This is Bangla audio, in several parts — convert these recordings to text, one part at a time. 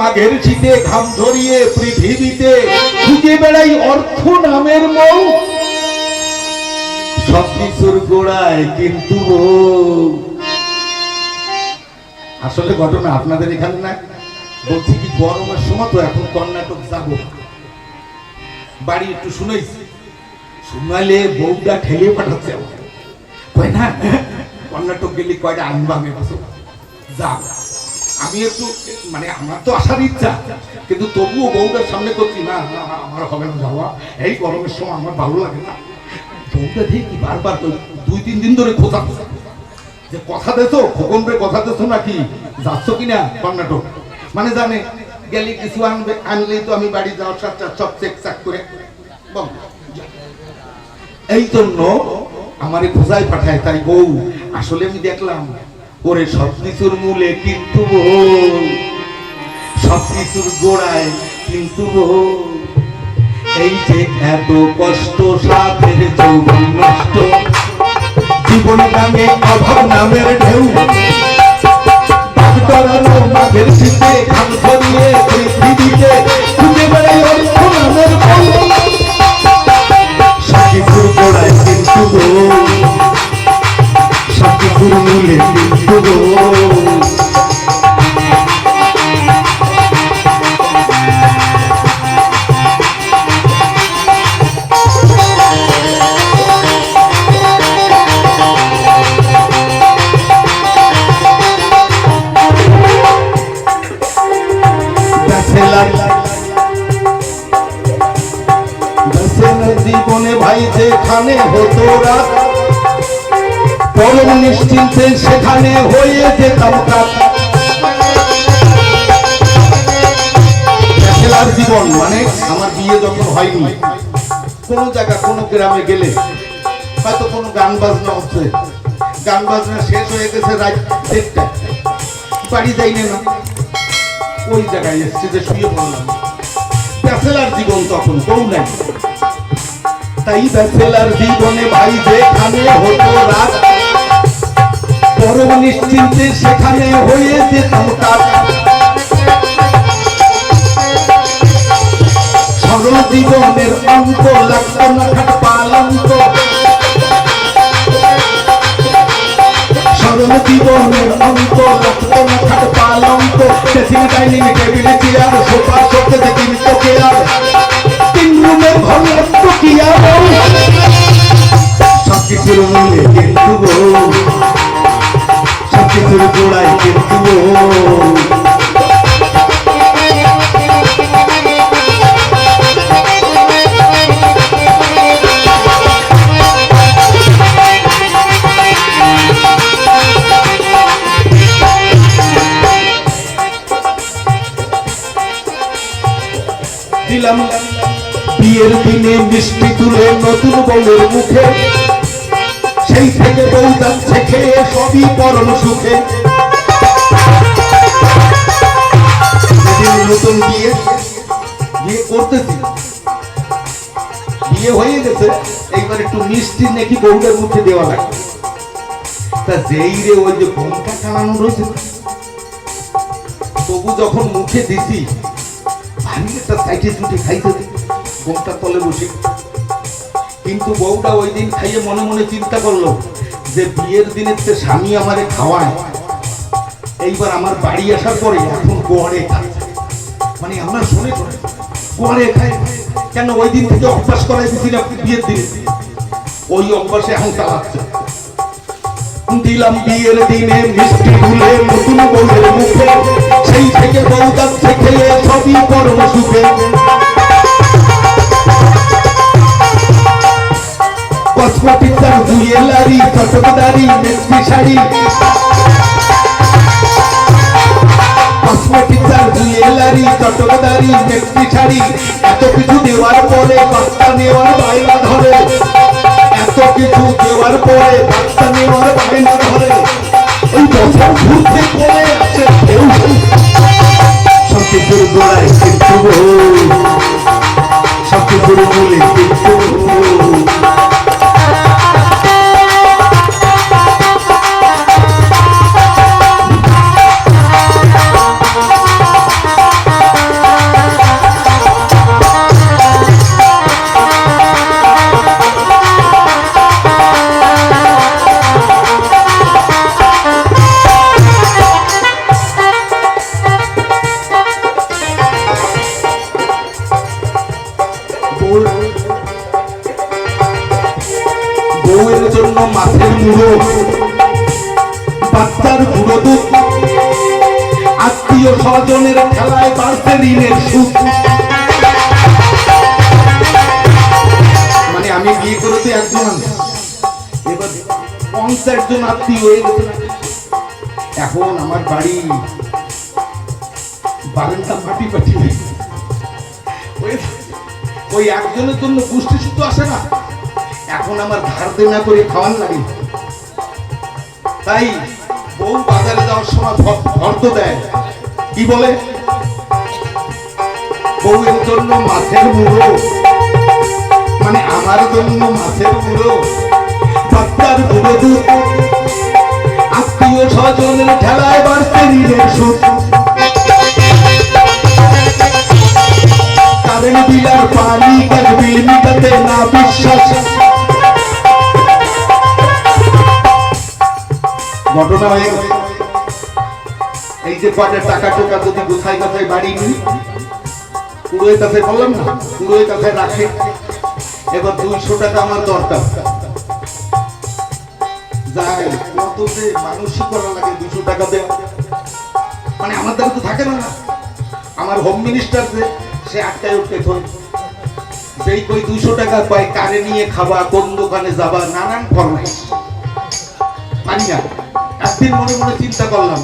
মাঘের শীতে ঘাম ঝরিয়ে পৃথিবীতে খুঁজে বেড়াই অর্থ নামের মৌ। সব কিছুর গোড়ায় কিন্তু আসলে ঘটনা আপনাদের এখানে না বলছি কি গরমের সময় তো এখন কর্ণাটক যাব। বাড়ি একটু শুনেছি শুনালে বউটা ঠেলে পাঠাচ্ছে কয় না কর্ণাটক গেলে কয়টা আনবা আমি বলছি, যা আমি একটু মানে আমার তো আসার ইচ্ছা কিন্তু তবুও বউটার সামনে করছি না না, আমার হবে না যাওয়া। এই গরমের সময় আমার ভালো লাগে না। বউটা দেখি বারবার দুই তিন দিন ধরে খোঁজা যে কথা দেছো খোকন রে কথা দেছো নাকি যাচ্ছ কিনা কর্ণাটক? মানে জানে গেলে কিছু আনবে আনলেই তো আমি বাড়ি যাওয়ার সাথে সব চেক চাক করে এই জন্য আমারে খোঁজায় পাঠায় তাই বউ। আসলে আমি দেখলাম ওরে সব কিছুর মূলে কিন্তু বউ সব কিছুর গোড়ায় কিন্তু বউ এই যে এত কষ্ট সাথের যৌবন নষ্ট, জীবন নামে, অভাব নামের ঢেউ। ডাক্তারানো খুঁজে বেড়াই অর্থ পরম নিশ্চিন্তে সেখানে হয়ে যেতাম জীবন মানে আমার বিয়ে যখন হয়নি, কোনো জায়গা, কোনো গ্রামে গেলে হয়তো কোনো গান বাজনা হচ্ছে, গান বাজনা শেষ হয়ে গেছে বাড়ি যাই না ওই জায়গায় এসছে যে শুয়ে পড়লাম। জীবন তখন কেউ নাই। তাই ব্যাচেলার জীবনে ভাই, যেখানে হতো রাত পরম নিশ্চিন্তে সেখানে হয়ে যেতাম কাজ সরল জীবনের অন্ত লাগতো পালন্ত। সরল জীবনের অন্ত লাগতো পালন্ত। সোফা নতুন বউয়ের মুখে। সেই থেকে বউ যাচ্ছে খেয়ে সবই পরম সুখে। নতুন বিয়ে বিয়ে করতেছি। বিয়ে হয়ে গেছে, এইবার একটু মিষ্টি নাকি বউদের মুখে দেওয়া লাগে তা যেই রে ওই যে ঘণ্টা চালানো রয়েছে তবু যখন মুখে দিছি আমি একটা সাইডে জুটে খাইতে দিই বউটার তলে বসে। কিন্তু বউটা ওই দিন খাইয়ে মনে মনে চিন্তা করল যে বিয়ের দিনের যে স্বামী আমারে খাওয়ায়। এইবার আমার বাড়ি আসার পরে এখন গোয়ারে খাচ্ছে মানে আমরা শুনে করে গোয়ারে খাই কেন ওই দিন থেকে অভ্যাস করাই আপনি বিয়ের দিনে? ওই অভ্যাসে এখন চালাচ্ছে। দিলাম বিয়ের দিনে মিষ্টি ভুলে নতুন বউয়ের শাড়ি। কসমেটিক তার জুয়েলারি চটকদারি মেস্টি শাড়ি এত কিছু দেওয়ার পরে বাচ্চা নেওয়ার বাইরা ধরে। এত কিছু দেওয়ার পরে বাচ্চা বউয়ের জন্য মাছের মুড়ো বাচ্চার বুড়ো দুধ। আত্মীয় স্বজনের খেলায় বাড়ছে ঋণের সুদ। মানে আমি বিয়ে করেছি একজন। এবার পঞ্চাশ জন আত্মীয় হয়ে গেছে এখন আমার বাড়ি বারান্দা মাটি গেছে। ওই- একজনের জন্য পুষ্টি শুদ্ধ আসে না। এখন আমার ধার দেনা করে খাওয়ান লাগে। তাই বউ বাজারে যাওয়ার সময় ভর্ত দেয়। কি বলে? বউয়ের জন্য মাছের মুড়ো। মানে আমার জন্য মাছের মুড়ো। বাচ্চার বুড়ো দুধ। আত্মীয় স্বজনের ঠেলায় বাড়ছে ঋণের সুদ। এই যে কয়টা টাকা টোকা যদি গোছাই গাছাই বাড়ি নিই পুরোই কাছে বললাম না পুরোই কাছে রাখে। এবার দুইশো টাকা আমার দরকার। মানুষই করা লাগে দুশো টাকা দেওয়া মানে আমার দ্বারা তো থাকে না। না আমার হোম মিনিস্টার যে, সে আটটায় উঠতে থই। দুইশো টাকা পাই কারে নিয়ে খাবা, কোন দোকানে যাবা, নানান ফরমাইশ। পারি না একদিন মনে মনে চিন্তা করলাম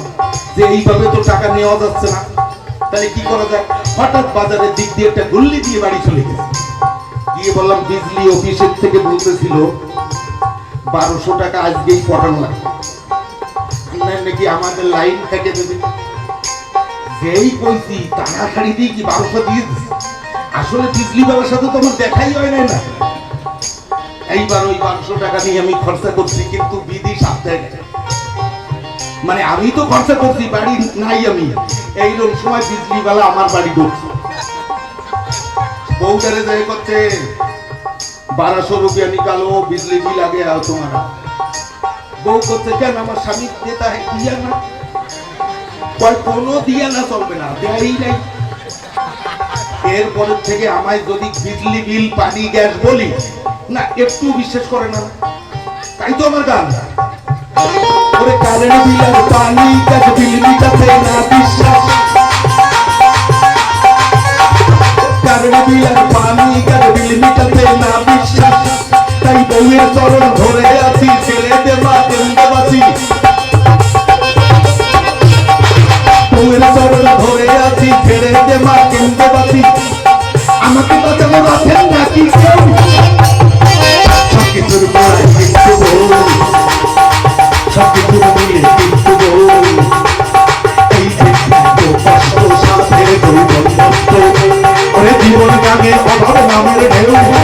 যে এইভাবে তো টাকা নেওয়া যাচ্ছে না। তাহলে কি করা যায়? হঠাৎ বাজারের দিক দিয়ে একটা গুল্লি দিয়ে বাড়ি চলে গেছে। গিয়ে বললাম, বিজলি অফিসের থেকে বলতেছিল, বারোশো টাকা আজকেই পটানো লাগে নাকি আমাদের লাইন থেকে দেবে? যেই কইছি, তাড়াতাড়ি দিয়ে কি বারোশো দিয়ে। আসলে বিজলি বাবার সাথে তো আমার দেখাই হয় নাই না। এইবার ওই বারোশো টাকা নিয়ে আমি খরচা করছি, কিন্তু বিধি সাপ্তাহে। মানে আমি তো খরচা করছি, বাড়ি নাই আমি। এই এইরকম সময় বিজলি বেলা আমার বাড়ি ঢুকছে। বউটারে যাই করছে, বারোশো রুপিয়া নিকালো, বিজলি বিল আগে আও তোমার। বউ করছে, কেন আমার স্বামী দেতা হ্যাঁ দিয়া না? কোনো দিয়া না, চলবে না, দেয়াই নাই। এরপর থেকে আমায় যদি বিজলি বিল, পানি, গ্যাস বলি, না, একটু বিশ্বাস করে না। তাই তো আমার গান। ওরে কারেন্ট বিল আর পানি গ্যাস বিল মিটাতে না বিশ্বাস। কারেন্ট বিল আর পানি গ্যাস বিল মিটাতে না বিশ্বাস। তাই বউয়ের চরণ ধরে আছি ছেলেতে মা কেন্দ্র বাঁচি বউয়ের চরণ ধরে আছি ছেলেতে মা জীবন গাঙে অভাব নামের ঢেউ